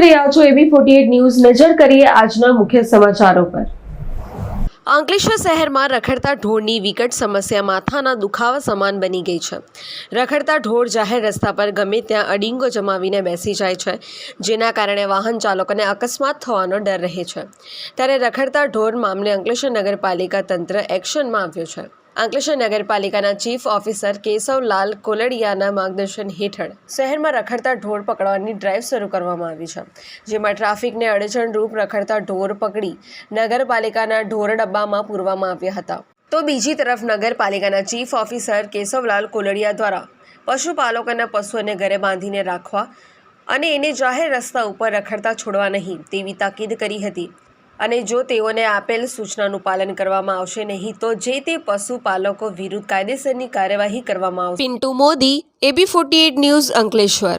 રહ્યા છો એબી forty news. નજર કરીએ આજના મુખ્ય સમાચારો પર. અંકલેશ્વર શહેરમાં રખડતા ઢોરની વિકટ સમસ્યા માથાના દુખાવા સમાન બની ગઈ છે. રખડતા ઢોર જાહેર રસ્તા પર ગમે ત્યાં અડીંગો જમાવીને બેસી જાય છે, જેના કારણે વાહન ચાલકોને અકસ્માત થવાનો ડર રહે છે. ત્યારે રખડતા ઢોર મામલે અંકલેશ્વર નગરપાલિકા તંત્ર એક્શનમાં આવ્યું છે. અંકલેશ્વર નગરપાલિકાના ચીફ ઓફિસર કેશવલાલ કોલડિયાના માર્ગદર્શન હેઠળ શહેરમાં રખડતા ઢોર પકડવાની ડ્રાઈવ શરૂ કરવામાં આવી છે. જેમાં ટ્રાફિકને અડચણરૂપ રખડતા ઢોર પકડી નગરપાલિકાના ઢોર ડબ્બામાં પૂરવામાં આવ્યા હતા. તો બીજી તરફ નગરપાલિકાના ચીફ ઓફિસર કેશવલાલ કોલડિયા દ્વારા પશુપાલકોના પશુઓને ઘરે બાંધીને રાખવા અને એને જાહેર રસ્તા ઉપર રખડતા છોડવા નહીં તેવી તાકીદ કરી હતી. અને જો તેઓને આપેલ સૂચનાનું પાલન કરવામાં આવશે નહીં, તો જે તે પશુપાલકો વિરુદ્ધ કાયદેસરની કાર્યવાહી કરવામાં આવશે. Pintu Modi, AB forty news Ankleshwar.